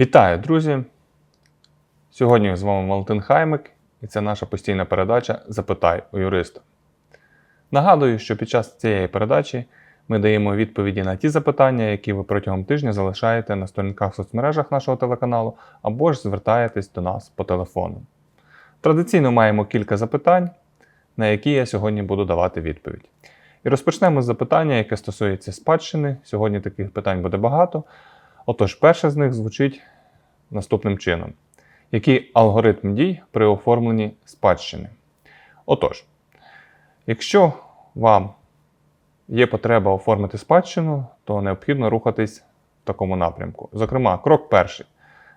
Вітаю, друзі! Сьогодні з вами Валентин Хаймик, і це наша постійна передача Запитай у юриста. Нагадую, що під час цієї передачі ми даємо відповіді на ті запитання, які ви протягом тижня залишаєте на сторінках в соцмережах нашого телеканалу, або ж звертаєтесь до нас по телефону. Традиційно маємо кілька запитань, на які я сьогодні буду давати відповідь. І розпочнемо з запитання, яке стосується спадщини. Сьогодні таких питань буде багато. Отож, перше з них звучить наступним чином: який алгоритм дій при оформленні спадщини? Отож, якщо вам є потреба оформити спадщину, то необхідно рухатись в такому напрямку. Зокрема, крок перший.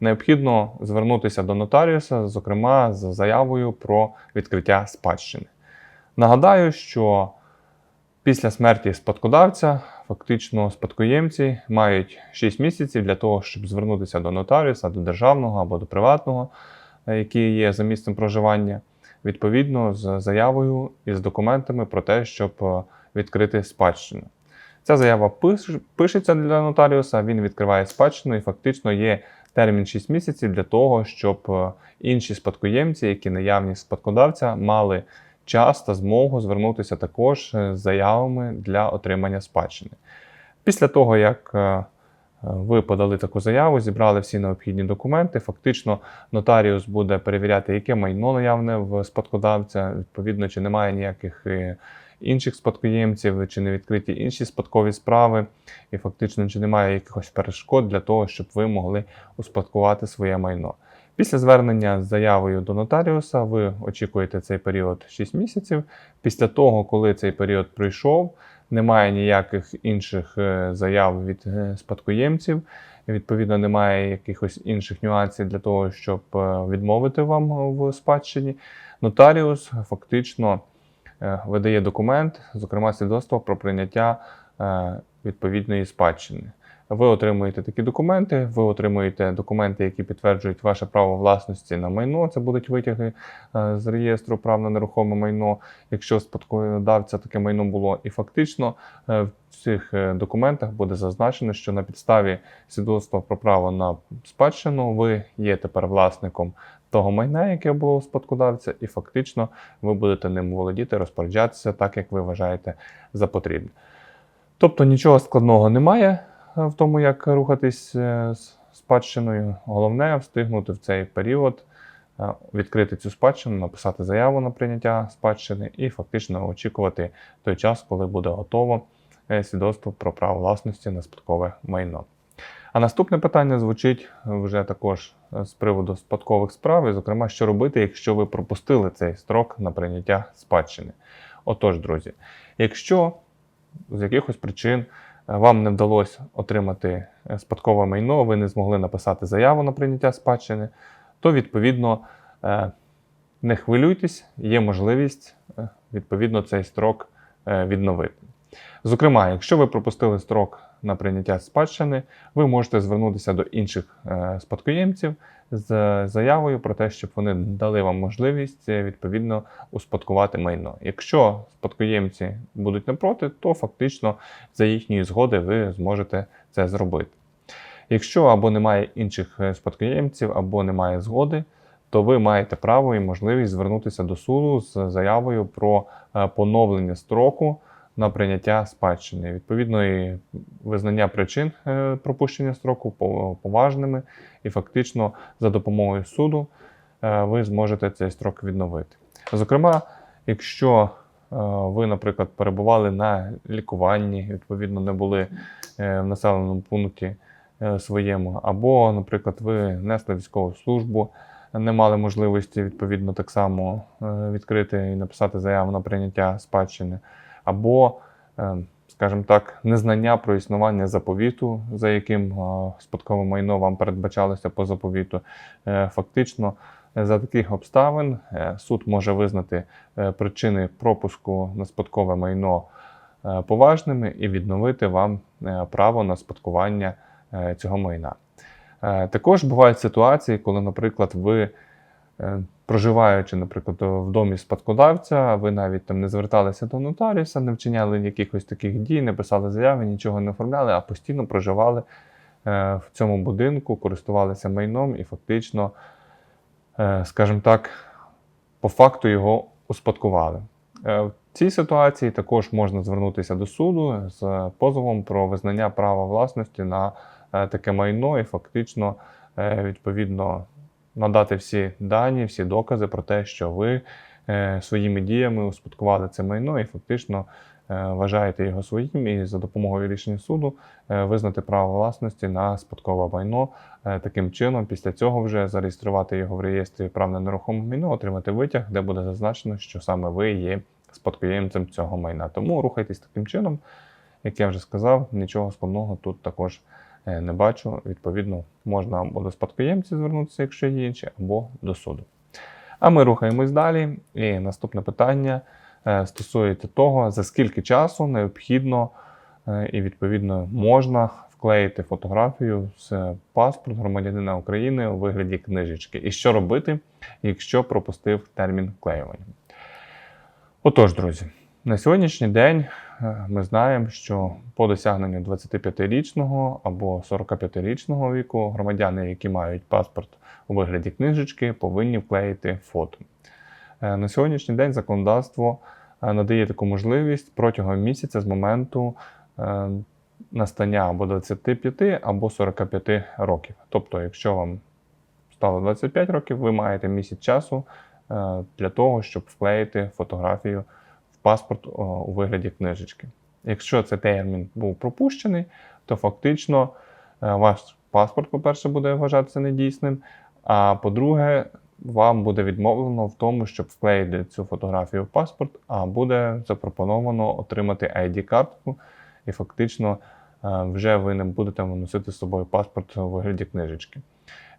Необхідно звернутися до нотаріуса, зокрема, з заявою про відкриття спадщини. Нагадаю, що після смерті спадкодавця фактично спадкоємці мають 6 місяців для того, щоб звернутися до нотаріуса, до державного або до приватного, е, який є за місцем проживання, відповідно з заявою і з документами про те, щоб е, відкрити спадщину. Ця заява пиш- пишеться для нотаріуса, він відкриває спадщину і фактично є термін 6 місяців для того, щоб е, інші спадкоємці, які наявні спадкодавця, мали час та змогу звернутися також е, з заявами для отримання спадщини. Після того, як е, ви подали таку заяву, зібрали всі необхідні документи. Фактично, нотаріус буде перевіряти, яке майно наявне в спадкодавця, відповідно, чи немає ніяких е, інших спадкоємців, чи не відкриті інші спадкові справи, і фактично, чи немає якихось перешкод для того, щоб ви могли успадкувати своє майно. Після звернення з заявою до нотаріуса ви очікуєте цей період 6 місяців. Після того, коли цей період пройшов, немає ніяких інших е, заяв від е, спадкоємців. Відповідно, немає якихось інших нюансів для того, щоб е, відмовити вам в спадщині. Нотаріус фактично видає документ, зокрема свідоцтво про прийняття відповідної спадщини. Ви отримуєте такі документи, ви отримуєте документи, які підтверджують ваше право власності на майно. Це будуть витяги е, з реєстру прав на нерухоме майно, якщо спадкодавця таке майно було. І фактично е, в цих е, документах буде зазначено, що на підставі свідоцтва про право на спадщину ви є тепер власником того майна, яке було у спадкодавця, і фактично ви будете ним володіти, розпоряджатися так, як ви вважаєте за потрібне. Тобто нічого складного немає в тому, як рухатись е, з спадщиною. Головне встигнути в цей період е, відкрити цю спадщину, написати заяву на прийняття спадщини і фактично очікувати той час, коли буде готово е, свідоцтво про право власності на спадкове майно. А наступне питання звучить вже також е, з приводу спадкових справ, і, зокрема, що робити, якщо ви пропустили цей строк на прийняття спадщини. Отож, друзі, якщо з якихось причин е, вам не вдалося отримати е, спадкове майно, ви не змогли написати заяву на прийняття спадщини, то відповідно е, не хвилюйтесь, є можливість е, відповідно цей строк відновити. Зокрема, якщо ви пропустили строк на прийняття спадщини, ви можете звернутися до інших е, спадкоємців з заявою про те, щоб вони дали вам можливість е, відповідно успадкувати майно. Якщо спадкоємці будуть не проти, то фактично за їхньої згоди ви зможете це зробити. Якщо або немає інших е, спадкоємців, або немає згоди, то ви маєте право і можливість звернутися до суду з заявою про е, поновлення строку на прийняття спадщини. Відповідно, і визнання причин е, пропущення строку поважними, і фактично за допомогою суду е, ви зможете цей строк відновити. Зокрема, якщо е, ви, наприклад, перебували на лікуванні, відповідно, не були в населеному пункті своєму, або, наприклад, ви несли військову службу, не мали можливості відповідно так само відкрити і написати заяву на прийняття спадщини, або, е, скажімо так, незнання про існування заповіту, за яким е, спадкове майно вам передбачалося по заповіту, Е, фактично. За таких обставин суд може визнати причини пропуску на спадкове майно поважними і відновити вам право на спадкування цього майна. Також бувають ситуації, коли, наприклад, ви, проживаючи, наприклад, в домі спадкодавця, ви навіть там не зверталися до нотаріуса, не вчиняли якихось таких дій, не писали заяви, нічого не оформляли, а постійно проживали е, в цьому будинку користувалися майном і фактично, е, скажімо так, по факту його успадкували. Е, В цій ситуації також можна звернутися до суду з позовом про визнання права власності на е, таке майно і фактично е, відповідно надати всі дані, всі докази про те, що ви е, своїми діями успадкували це майно і фактично е, вважаєте його своїм, і за допомогою рішення суду е, визнати право власності на спадкове майно. Таким чином, після цього вже зареєструвати його в реєстрі прав на нерухоме майно, отримати витяг, де буде зазначено, що саме ви є спадкоємцем цього майна. Тому рухайтесь таким чином. Як я вже сказав, нічого складного тут також не бачу. Відповідно, можна або до спадкоємців звернутися, якщо є інші, або до суду. А ми рухаємось далі. І наступне питання е, стосується того, за скільки часу необхідно е, і відповідно можна вклеїти фотографію з паспорт громадянина України у вигляді книжечки. І що робити, якщо пропустив термін вклеювання. Отож, друзі, на сьогоднішній день е, ми знаємо, що по досягненню 25-річного або 45-річного віку громадяни, які мають паспорт у вигляді книжечки, повинні вклеїти фото. Е, На сьогоднішній день законодавство е, надає таку можливість протягом місяця з моменту настання або 25 або 45 років. Тобто, якщо вам стало 25 років, ви маєте місяць часу для того, щоб вклеїти фотографію паспорт у вигляді книжечки. Якщо цей термін був пропущений, то фактично е, ваш паспорт, по-перше, буде вважатися недійсним. А по-друге, вам буде відмовлено в тому, щоб вклеїти цю фотографію в паспорт, а буде запропоновано отримати ID-картку, і фактично е, вже ви не будете носити з собою паспорт у вигляді книжечки.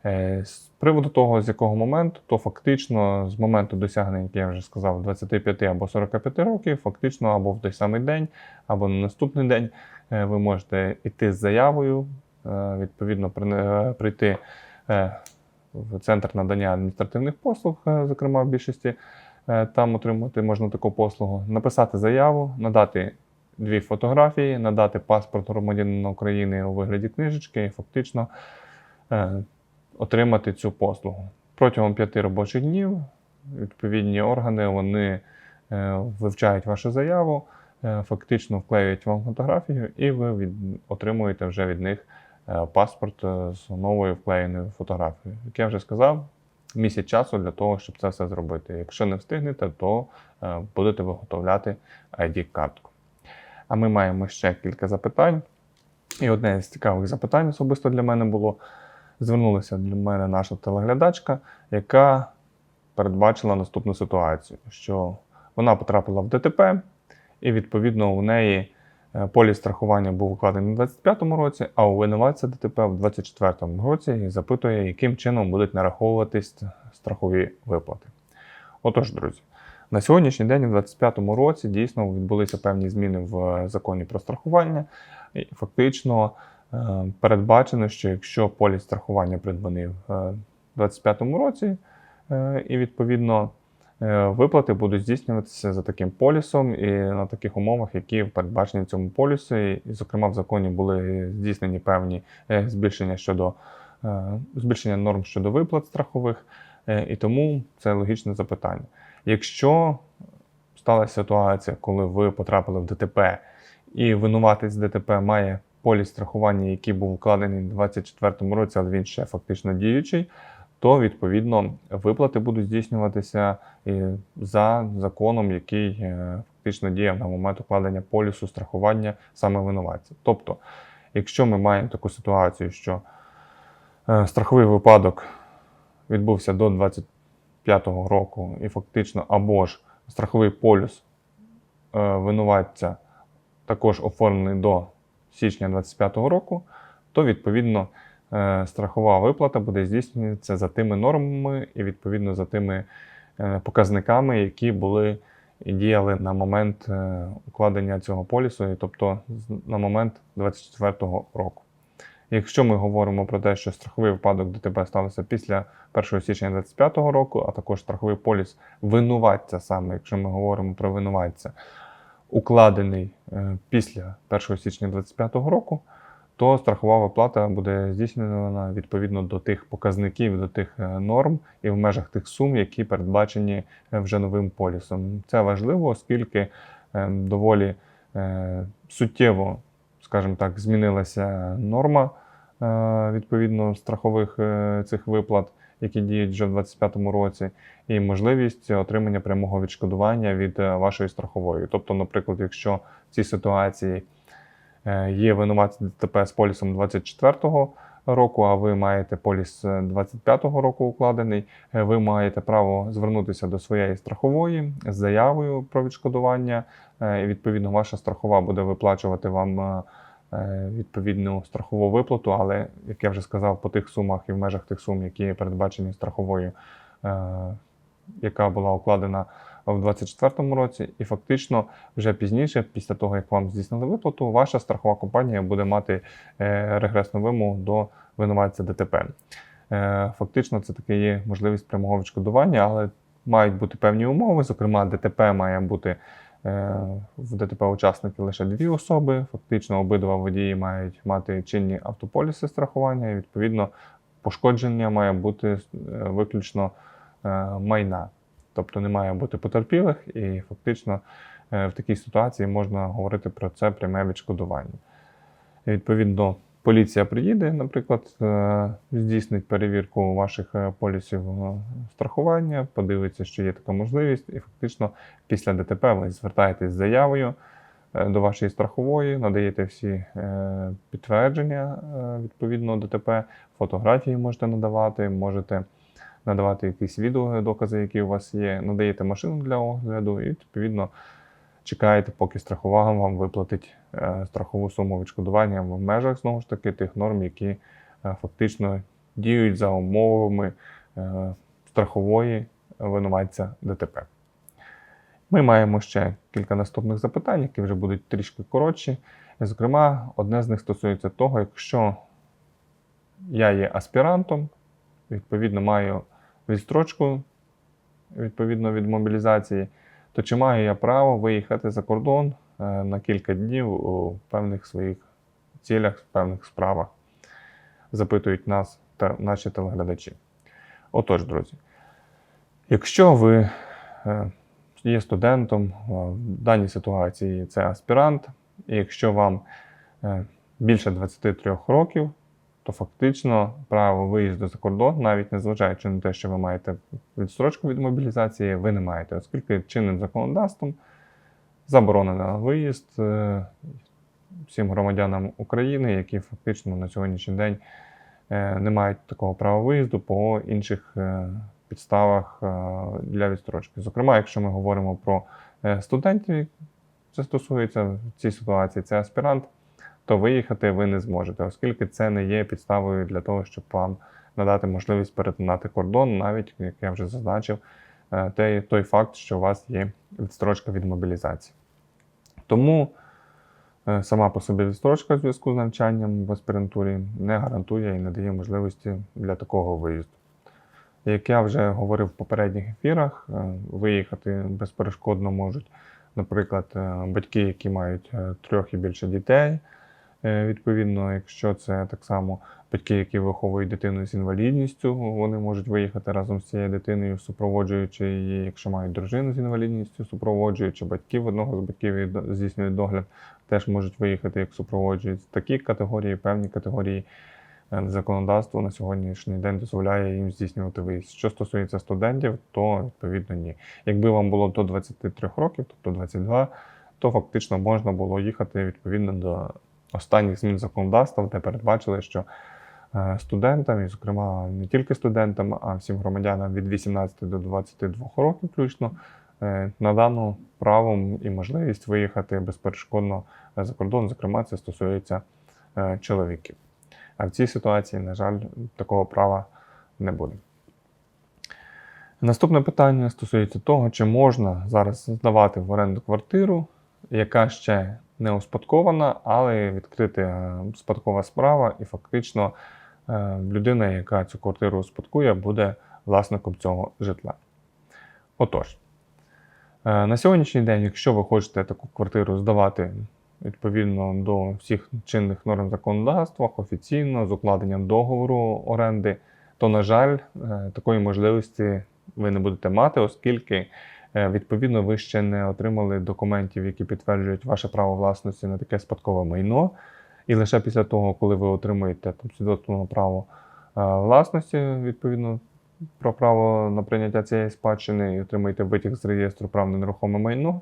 Е, З приводу того, з якого моменту, то фактично з моменту досягнення, як я вже сказав, 25 або 45 років, фактично або в той самий день, або на наступний день е, ви можете йти з заявою, е, відповідно прийти в центр надання адміністративних послуг, зокрема в більшості, там отримати можна таку послугу, написати заяву, надати дві фотографії, надати паспорт громадянина України у вигляді книжечки і фактично отримати цю послугу. Протягом п'яти робочих днів відповідні органи вони е, вивчають вашу заяву, е, фактично вклеюють вам фотографію, і ви від, отримуєте вже від них е, паспорт з новою вклеєною фотографією. Як я вже сказав, місяць часу для того, щоб це все зробити. Якщо не встигнете, то будете виготовляти ID-картку. А ми маємо ще кілька запитань. І одне з цікавих запитань особисто для мене було: звернулася для мене наша телеглядачка, яка передбачила наступну ситуацію, що вона потрапила в ДТП, і відповідно у неї е, поліс страхування був укладений у 25-му році, а у винуватця ДТП в 24-му році і запитує, яким чином будуть нараховуватись страхові виплати. Отож, друзі, на сьогоднішній день, у 25-му році, дійсно відбулися певні зміни в е, законі про страхування. І фактично передбачено, що якщо поліс страхування придбаний в е, 25-му році, е, і відповідно е, виплати будуть здійснюватися за таким полісом і на таких умовах, які передбачені в цьому полісі. І, зокрема, в законі були здійснені певні е, збільшення щодо е, збільшення норм щодо виплат страхових, е, і тому це логічне запитання. Якщо сталася ситуація, коли ви потрапили в ДТП, і винуватець ДТП має поліс страхування, який був вкладений у 2024 році, але він ще фактично діючий, то відповідно виплати будуть здійснюватися е, за законом, який е, фактично діяв на момент укладення полісу страхування саме винуватця. Тобто, якщо ми маємо таку ситуацію, що е, страховий випадок відбувся до 25-го року, і фактично або ж страховий полюс винуватця також оформлений до січня 25-го року, то відповідно е, страхова виплата буде здійснюватися за тими нормами і відповідно за тими е, показниками, які були і діяли на момент е, укладення цього полісу, і тобто на момент 24-го року. Якщо ми говоримо про те, що страховий випадок ДТП сталося після 1 січня 2025 року, а також страховий поліс винуватця саме, якщо ми говоримо про винуватця, укладений е, після 1 січня 2025 року, то страхова виплата буде здійснена відповідно до тих показників, до тих е, норм і в межах тих сум, які передбачені е, вже новим полісом. Це важливо, оскільки доволі суттєво, скажімо так, змінилася норма відповідно страхових цих виплат, які діють вже в 2025 році, і можливість отримання прямого відшкодування від е, вашої страхової. Тобто, наприклад, якщо в цій ситуації е, є винуватець ДТП з полісом 24-го року, а ви маєте поліс е, 25-го року укладений, е, ви маєте право звернутися до своєї страхової з заявою про відшкодування. е, І відповідно ваша страхова буде виплачувати вам е, е, відповідну страхову виплату, але як я вже сказав, по тих сумах і в межах тих сум, які передбачені страховою, е, яка була укладена в 2024 році, і фактично вже пізніше, після того як вам здійснили виплату, ваша страхова компанія буде мати е, регресну вимогу до винуватця ДТП. Е, Фактично, це таки є можливість прямого відшкодування, але мають бути певні умови. Зокрема, ДТП має бути е, в ДТП учасники лише дві особи. Фактично, обидва водії мають мати чинні автополіси страхування, і відповідно пошкодження має бути е, виключно е, майна. Тобто не має бути потерпілих, і фактично е, в такій ситуації можна говорити про це пряме відшкодування. І, відповідно, поліція приїде, наприклад, е, здійснить перевірку ваших е, полісів е, страхування, подивиться, що є така можливість, і фактично після ДТП ви звертаєтесь з заявою до вашої страхової, надаєте всі підтвердження е, відповідно ДТП, фотографії можете надавати, можете надавати якісь відеодокази, які у вас є, надаєте машину для огляду, і відповідно чекаєте, поки страхова вам виплатить е, страхову суму відшкодування в межах знову ж таки тих норм, які е, фактично діють за умовами е, страхової винуватця ДТП. Ми маємо ще кілька наступних запитань, які вже будуть трішки коротші. Зокрема, одне з них стосується того, якщо я є аспірантом, відповідно маю відстрочку відповідно від мобілізації, то чи маю я право виїхати за кордон е, на кілька днів у певних своїх цілях, в певних справах? Запитують нас та наші телеглядачі. Отож, друзі, якщо ви е, є студентом, в даній ситуації це аспірант, і якщо вам е, більше 23 років, то фактично право виїзду за кордон, навіть незважаючи на те, що ви маєте відстрочку від мобілізації, ви не маєте, оскільки чинним законодавством заборонено виїзд е, всім громадянам України, які фактично на сьогоднішній день е, не мають такого права виїзду по інших е, підставах для відстрочки. Зокрема, якщо ми говоримо про студентів, це стосується в цій ситуації, це аспірант, то виїхати ви не зможете, оскільки це не є підставою для того, щоб вам надати можливість перетинати кордон, навіть як я вже зазначив, е, той, факт, що у вас є відстрочка від мобілізації. Тому е, сама по собі відстрочка в зв'язку з навчанням в аспірантурі не гарантує і не дає можливості для такого виїзду. Як я вже говорив в попередніх ефірах, е, виїхати безперешкодно можуть, наприклад, батьки, які мають трьох і більше дітей. Е, Відповідно, якщо це так само батьки, які виховують дитину з інвалідністю, вони можуть виїхати разом з цією дитиною, супроводжуючи її, якщо мають дружину з інвалідністю, супроводжуючи батьків одного з батьків і здійснюють догляд, теж можуть виїхати як супроводжують. Такі категорії, певні категорії е, законодавство на сьогоднішній день дозволяє їм здійснювати виїзд. Що стосується студентів, то відповідно ні. Якби вам було до 23 років, тобто 22, то фактично можна було їхати відповідно до останніх змін законодавства, де передбачили, що е, студентам, і, зокрема, не тільки студентам, а всім громадянам від 18 до 22 років включно, е, надано правом і можливість виїхати безперешкодно е, за кордон. Зокрема, це стосується чоловіків. А в цій ситуації, на жаль, такого права не буде. Наступне питання стосується того, чи можна зараз здавати в оренду квартиру, яка ще не успадкована, але відкрита е, спадкова справа, і фактично е, людина, яка цю квартиру успадкує, буде власником цього житла. Отож, е, на сьогоднішній день, якщо ви хочете таку квартиру здавати відповідно до всіх чинних норм законодавства, офіційно з укладенням договору оренди, то, на жаль, такої можливості ви не будете мати, оскільки відповідно ви ще не отримали документів, які підтверджують ваше право власності на таке спадкове майно. І лише після того, коли ви отримаєте там свідоцтво право е, власності, відповідно про право на прийняття цієї спадщини, і отримаєте витяг з реєстру прав на нерухоме майно,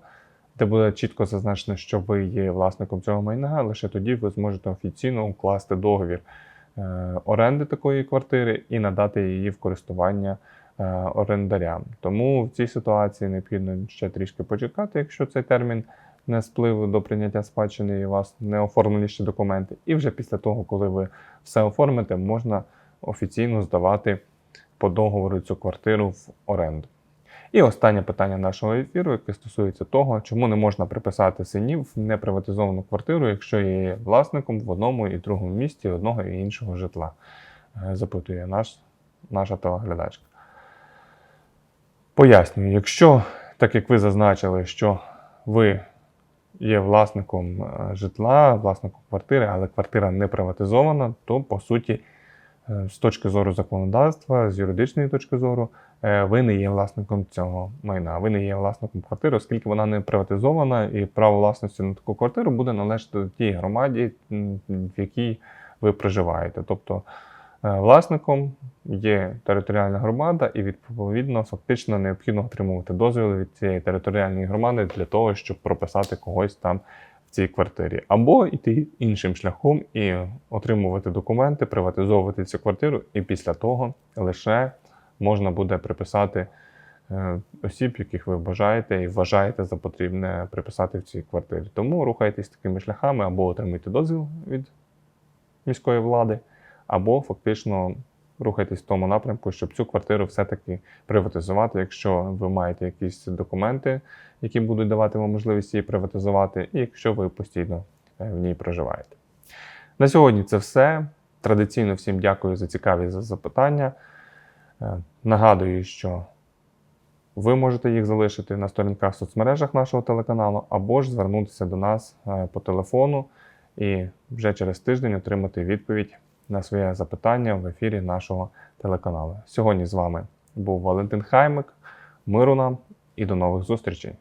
де буде чітко зазначено, що ви є власником цього майна, лише тоді ви зможете офіційно укласти договір е, оренди такої квартири і надати її в користування е, орендарям. Тому в цій ситуації необхідно ще трішки почекати, якщо цей термін не сплив до прийняття спадщини і у вас не оформлені ще документи. І вже після того, коли ви все оформите, можна офіційно здавати по договору цю квартиру в оренду. І останнє питання нашого ефіру, яке стосується того, чому не можна приписати синів в неприватизовану квартиру, якщо є власником в одному і другому місті одного і іншого житла, Е, запитує наш, наша телеглядачка. Пояснюю, якщо, так як ви зазначили, що ви є власником е, житла, власником квартири, але квартира не приватизована, то по суті, е, з точки зору законодавства, з юридичної точки зору, е, ви не є власником цього майна, ви не є власником квартири, оскільки вона не приватизована, і право власності на таку квартиру буде належати тій громаді, в якій ви проживаєте. Тобто власником є територіальна громада, і відповідно фактично необхідно отримувати дозвіл від цієї територіальної громади для того, щоб прописати когось там в цій квартирі, або йти іншим шляхом і отримувати документи, приватизовувати цю квартиру, і після того лише можна буде приписати е, осіб, яких ви бажаєте і вважаєте за потрібне приписати в цій квартирі. Тому рухайтесь такими шляхами або отримуйте дозвіл від міської влади, або фактично рухайтесь в тому напрямку, щоб цю квартиру все-таки приватизувати, якщо ви маєте якісь документи, які будуть давати вам можливість її приватизувати, і якщо ви постійно е, в ній проживаєте. На сьогодні це все. Традиційно всім дякую за цікаві за запитання. Е, Нагадую, що ви можете їх залишити на сторінках в соцмережах нашого телеканалу, або ж звернутися до нас е, по телефону і вже через тиждень отримати відповідь на своє запитання в ефірі нашого телеканалу. Сьогодні з вами був Валентин Хаймик. Миру нам і до нових зустрічей!